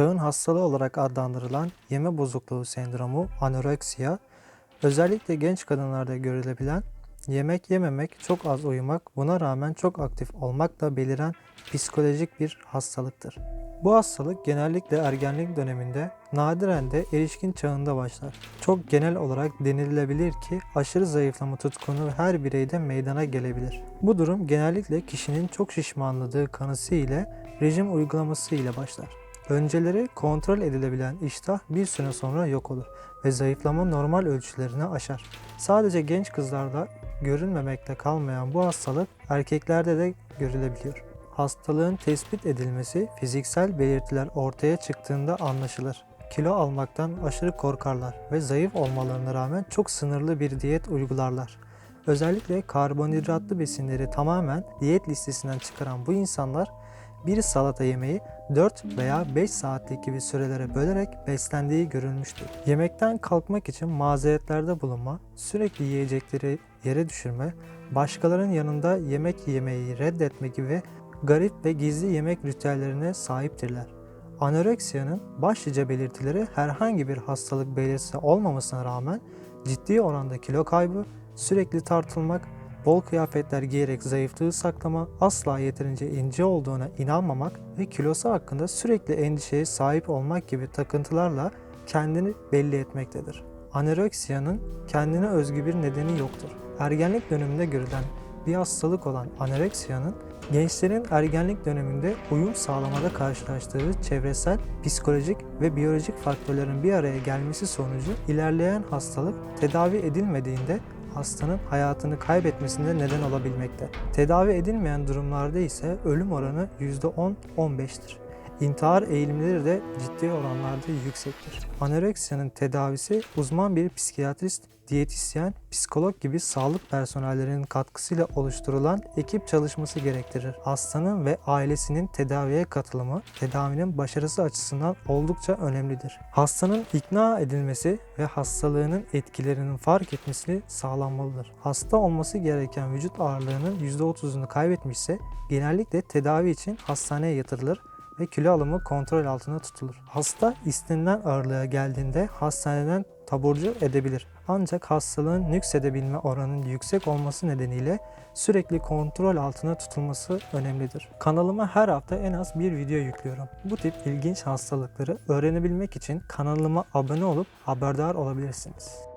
Çağın hastalığı olarak adlandırılan yeme bozukluğu sendromu anoreksiya, özellikle genç kadınlarda görülebilen yemek yememek, çok az uyumak, buna rağmen çok aktif olmakla beliren psikolojik bir hastalıktır. Bu hastalık genellikle ergenlik döneminde, nadiren de erişkin çağında başlar. Çok genel olarak denilebilir ki aşırı zayıflama tutkunu her bireyde meydana gelebilir. Bu durum genellikle kişinin çok şişmanladığı kanısı ile rejim uygulaması ile başlar. Önceleri kontrol edilebilen iştah bir süre sonra yok olur ve zayıflama normal ölçülerini aşar. Sadece genç kızlarda görünmemekte kalmayan bu hastalık erkeklerde de görülebiliyor. Hastalığın tespit edilmesi fiziksel belirtiler ortaya çıktığında anlaşılır. Kilo almaktan aşırı korkarlar ve zayıf olmalarına rağmen çok sınırlı bir diyet uygularlar. Özellikle karbonhidratlı besinleri tamamen diyet listesinden çıkaran bu insanlar bir salata yemeği 4 veya 5 saatlik gibi sürelere bölerek beslendiği görülmüştür. Yemekten kalkmak için mazeretlerde bulunma, sürekli yiyecekleri yere düşürme, başkalarının yanında yemek yemeyi reddetme gibi garip ve gizli yemek ritüellerine sahiptirler. Anoreksiyanın başlıca belirtileri herhangi bir hastalık belirtisi olmamasına rağmen ciddi oranda kilo kaybı, sürekli tartılmak, bol kıyafetler giyerek zayıflığı saklama, asla yeterince ince olduğuna inanmamak ve kilosu hakkında sürekli endişeye sahip olmak gibi takıntılarla kendini belli etmektedir. Anoreksiyanın kendine özgü bir nedeni yoktur. Ergenlik döneminde görülen bir hastalık olan anoreksiyanın gençlerin ergenlik döneminde uyum sağlamada karşılaştığı çevresel, psikolojik ve biyolojik faktörlerin bir araya gelmesi sonucu ilerleyen hastalık tedavi edilmediğinde hastanın hayatını kaybetmesine neden olabilmekte. Tedavi edilmeyen durumlarda ise ölüm oranı %10-15'tir. İntihar eğilimleri de ciddi oranlarda yüksektir. Anoreksiyanın tedavisi uzman bir psikiyatrist, diyetisyen, psikolog gibi sağlık personellerinin katkısıyla oluşturulan ekip çalışması gerektirir. Hastanın ve ailesinin tedaviye katılımı tedavinin başarısı açısından oldukça önemlidir. Hastanın ikna edilmesi ve hastalığının etkilerinin fark etmesi sağlanmalıdır. Hasta olması gereken vücut ağırlığının %30'unu kaybetmişse genellikle tedavi için hastaneye yatırılır ve kilo alımı kontrol altında tutulur. Hasta istenilen ağırlığa geldiğinde hastaneden taburcu edebilir. Ancak hastalığın nüksedebilme oranının yüksek olması nedeniyle sürekli kontrol altında tutulması önemlidir. Kanalıma her hafta en az bir video yüklüyorum. Bu tip ilginç hastalıkları öğrenebilmek için kanalıma abone olup haberdar olabilirsiniz.